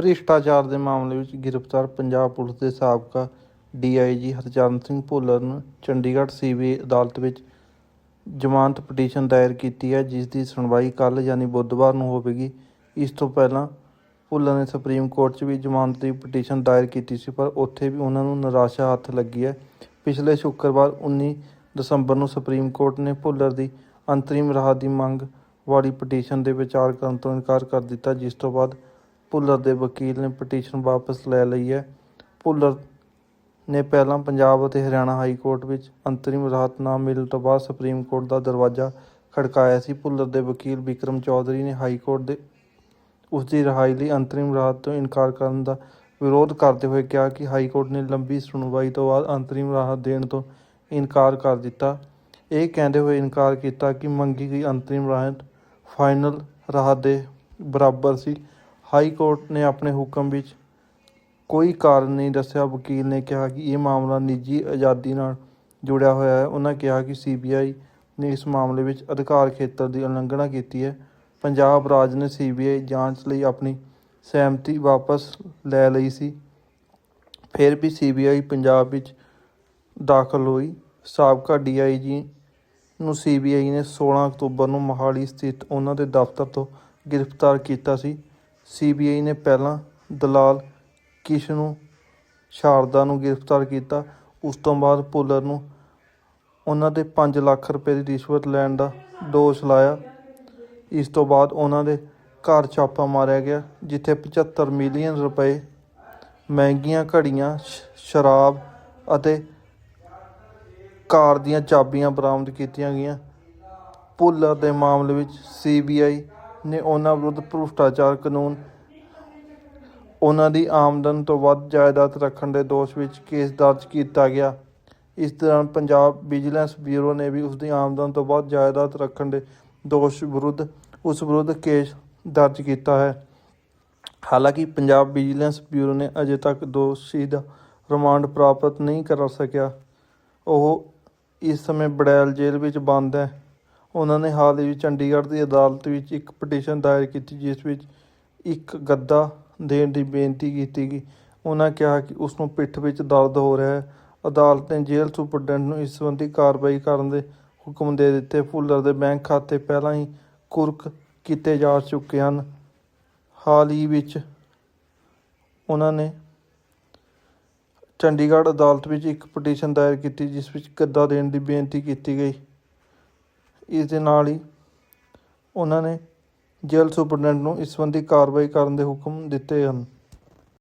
ਭ੍ਰਿਸ਼ਟਾਚਾਰ ਦੇ ਮਾਮਲੇ ਵਿੱਚ ਗ੍ਰਿਫਤਾਰ ਪੰਜਾਬ ਪੁਲਿਸ ਦੇ ਸਾਬਕਾ ਡੀਆਈਜੀ ਹਰਚਰਨ ਸਿੰਘ ਭੁੱਲਰ ਨੂੰ ਚੰਡੀਗੜ੍ਹ ਸੀਬੀਆਈ ਅਦਾਲਤ ਵਿੱਚ ਜ਼ਮਾਨਤ ਪਟੀਸ਼ਨ ਦਾਇਰ ਕੀਤੀ ਹੈ, ਜਿਸ ਦੀ ਸੁਣਵਾਈ ਕੱਲ੍ਹ ਯਾਨੀ ਬੁੱਧਵਾਰ ਨੂੰ ਹੋਵੇਗੀ। ਇਸ ਤੋਂ ਪਹਿਲਾਂ ਭੁੱਲਰ ਨੇ ਸੁਪਰੀਮ ਕੋਰਟ 'ਚ ਵੀ ਜ਼ਮਾਨਤ ਦੀ ਪਟੀਸ਼ਨ ਦਾਇਰ ਕੀਤੀ ਸੀ, ਪਰ ਉੱਥੇ ਵੀ ਉਹਨਾਂ ਨੂੰ ਨਿਰਾਸ਼ਾ ਹੱਥ ਲੱਗੀ ਹੈ। ਪਿਛਲੇ ਸ਼ੁੱਕਰਵਾਰ 19 ਦਸੰਬਰ ਨੂੰ ਸੁਪਰੀਮ ਕੋਰਟ ਨੇ ਭੁੱਲਰ ਦੀ ਅੰਤਰਿਮ ਰਾਹਤ ਦੀ ਮੰਗ ਵਾਲੀ ਪਟੀਸ਼ਨ ਦੇ ਵਿਚਾਰ ਕਰਨ ਤੋਂ ਇਨਕਾਰ ਕਰ ਦਿੱਤਾ, ਜਿਸ ਤੋਂ ਬਾਅਦ ਭੁੱਲਰ ਦੇ ਵਕੀਲ ਨੇ ਪਟੀਸ਼ਨ ਵਾਪਸ ਲੈ ਲਈ ਹੈ। ਭੁੱਲਰ ਨੇ ਪਹਿਲਾਂ ਪੰਜਾਬ ਅਤੇ ਹਰਿਆਣਾ ਹਾਈ ਕੋਰਟ ਵਿੱਚ ਅੰਤਰਿਮ ਰਾਹਤ ਨਾ ਮਿਲਣ ਤੋਂ ਬਾਅਦ ਸੁਪਰੀਮ ਕੋਰਟ ਦਾ ਦਰਵਾਜ਼ਾ ਖੜਕਾਇਆ ਸੀ। ਭੁੱਲਰ ਦੇ ਵਕੀਲ ਵਿਕਰਮ ਚੌਧਰੀ ਨੇ ਹਾਈ ਕੋਰਟ ਦੇ ਉਸ ਦੀ ਰਿਹਾਈ ਲਈ ਅੰਤਰਿਮ ਰਾਹਤ ਤੋਂ ਇਨਕਾਰ ਕਰਨ ਦਾ ਵਿਰੋਧ ਕਰਦੇ ਹੋਏ ਕਿਹਾ ਕਿ ਹਾਈ ਕੋਰਟ ਨੇ ਲੰਬੀ ਸੁਣਵਾਈ ਤੋਂ ਬਾਅਦ ਅੰਤਰਿਮ ਰਾਹਤ ਦੇਣ ਤੋਂ ਇਨਕਾਰ ਕਰ ਦਿੱਤਾ। ਇਹ ਕਹਿੰਦੇ ਹੋਏ ਇਨਕਾਰ ਕੀਤਾ ਕਿ ਮੰਗੀ ਗਈ ਅੰਤਰਿਮ ਰਾਹਤ ਫਾਈਨਲ ਰਾਹਤ ਦੇ ਬਰਾਬਰ ਸੀ। ਹਾਈ ਕੋਰਟ ਨੇ ਆਪਣੇ ਹੁਕਮ ਵਿੱਚ ਕੋਈ ਕਾਰਨ ਨਹੀਂ ਦੱਸਿਆ। ਵਕੀਲ ਨੇ ਕਿਹਾ ਕਿ ਇਹ ਮਾਮਲਾ ਨਿੱਜੀ ਆਜ਼ਾਦੀ ਨਾਲ ਜੁੜਿਆ ਹੋਇਆ ਹੈ। ਉਹਨਾਂ ਕਿਹਾ ਕਿ ਸੀਬੀਆਈ ਨੇ ਇਸ ਮਾਮਲੇ ਵਿੱਚ ਅਧਿਕਾਰ ਖੇਤਰ ਦੀ ਉਲੰਘਣਾ ਕੀਤੀ ਹੈ। ਪੰਜਾਬ ਰਾਜ ਨੇ ਸੀਬੀਆਈ ਜਾਂਚ ਲਈ ਆਪਣੀ ਸਹਿਮਤੀ ਵਾਪਸ ਲੈ ਲਈ ਸੀ। ਫਿਰ ਵੀ ਸੀਬੀਆਈ ਪੰਜਾਬ ਵਿੱਚ ਦਾਖਲ ਹੋਈ। ਸਾਬਕਾ ਡੀਆਈਜੀ ਨੂੰ ਸੀਬੀਆਈ ਨੇ 16 ਅਕਤੂਬਰ ਨੂੰ ਮੋਹਾਲੀ ਸਥਿਤ ਉਹਨਾਂ ਦੇ ਦਫ਼ਤਰ ਤੋਂ ਗ੍ਰਿਫਤਾਰ ਕੀਤਾ ਸੀ। ਸੀਬੀਆਈ ਨੇ ਪਹਿਲਾਂ ਦਲਾਲ ਕਿਸ਼ਨੂੰ ਸ਼ਾਰਦਾ ਨੂੰ ਗ੍ਰਿਫਤਾਰ ਕੀਤਾ। ਉਸ ਤੋਂ ਬਾਅਦ ਭੁੱਲਰ ਨੂੰ ਉਹਨਾਂ ਦੇ 5 ਲੱਖ ਰੁਪਏ ਦੀ ਰਿਸ਼ਵਤ ਲੈਣ ਦਾ ਦੋਸ਼ ਲਾਇਆ। ਇਸ ਤੋਂ ਬਾਅਦ ਉਹਨਾਂ ਦੇ ਘਰ ਛਾਪਾ ਮਾਰਿਆ ਗਿਆ, ਜਿੱਥੇ 75 ਮਿਲੀਅਨ ਰੁਪਏ, ਮਹਿੰਗੀਆਂ ਘੜੀਆਂ ਸ਼ਰਾਬ ਅਤੇ ਕਾਰ ਦੀਆਂ ਚਾਬੀਆਂ ਬਰਾਮਦ ਕੀਤੀਆਂ ਗਈਆਂ। ਭੁੱਲਰ ਦੇ ਮਾਮਲੇ ਵਿੱਚ ਸੀਬੀਆਈ ਨੇ ਉਹਨਾਂ ਵਿਰੁੱਧ ਭ੍ਰਿਸ਼ਟਾਚਾਰ ਕਾਨੂੰਨ, ਉਹਨਾਂ ਦੀ ਆਮਦਨ ਤੋਂ ਵੱਧ ਜਾਇਦਾਦ ਰੱਖਣ ਦੇ ਦੋਸ਼ ਵਿੱਚ ਕੇਸ ਦਰਜ ਕੀਤਾ ਗਿਆ। ਇਸ ਦੌਰਾਨ ਪੰਜਾਬ ਵਿਜੀਲੈਂਸ ਬਿਊਰੋ ਨੇ ਵੀ ਉਸ ਦੀ ਆਮਦਨ ਤੋਂ ਵੱਧ ਜਾਇਦਾਦ ਰੱਖਣ ਦੇ ਦੋਸ਼ ਵਿਰੁੱਧ, ਉਸ ਵਿਰੁੱਧ ਕੇਸ ਦਰਜ ਕੀਤਾ ਹੈ। ਹਾਲਾਂਕਿ ਪੰਜਾਬ ਵਿਜੀਲੈਂਸ ਬਿਊਰੋ ਨੇ ਅਜੇ ਤੱਕ ਦੋਸ਼ੀ ਦਾ ਰਿਮਾਂਡ ਪ੍ਰਾਪਤ ਨਹੀਂ ਕਰ ਸਕਿਆ। ਉਹ ਇਸ ਸਮੇਂ ਬੜੈਲ ਜੇਲ੍ਹ ਵਿੱਚ ਬੰਦ ਹੈ। ਉਹਨਾਂ ਨੇ ਹਾਲ ਹੀ ਵਿੱਚ ਚੰਡੀਗੜ੍ਹ ਦੀ ਅਦਾਲਤ ਵਿੱਚ ਇੱਕ ਪਟੀਸ਼ਨ ਦਾਇਰ ਕੀਤੀ, ਜਿਸ ਵਿੱਚ ਇੱਕ ਗੱਦਾ ਦੇਣ ਦੀ ਬੇਨਤੀ ਕੀਤੀ ਗਈ। ਉਹਨਾਂ ਕਿਹਾ ਕਿ ਉਸ ਨੂੰ ਪਿੱਠ ਵਿੱਚ ਦਰਦ ਹੋ ਰਿਹਾ ਹੈ। ਅਦਾਲਤ ਨੇ ਜੇਲ੍ਹ ਸੁਪਰਡੈਂਟ ਨੂੰ ਇਸ ਸੰਬੰਧੀ ਕਾਰਵਾਈ ਕਰਨ ਦੇ ਹੁਕਮ ਦੇ ਦਿੱਤੇ। ਫੁੱਲਰ ਦੇ ਬੈਂਕ ਖਾਤੇ ਪਹਿਲਾਂ ਹੀ ਕੁਰਕ ਕੀਤੇ ਜਾ ਚੁੱਕੇ ਹਨ। ਹਾਲ ਹੀ ਵਿੱਚ ਉਹਨਾਂ ਨੇ ਚੰਡੀਗੜ੍ਹ ਅਦਾਲਤ ਵਿੱਚ ਇੱਕ ਪਟੀਸ਼ਨ ਦਾਇਰ ਕੀਤੀ, ਜਿਸ ਵਿੱਚ ਗੱਦਾ ਦੇਣ ਦੀ ਬੇਨਤੀ ਕੀਤੀ ਗਈ। ਇਸ ਦੇ ਨਾਲ ਹੀ ਉਹਨਾਂ ਨੇ ਜੇਲ੍ਹ ਸੁਪਰਡੈਂਟ ਨੂੰ ਇਸ ਸੰਬੰਧੀ ਕਾਰਵਾਈ ਕਰਨ ਦੇ ਹੁਕਮ ਦਿੱਤੇ ਹਨ।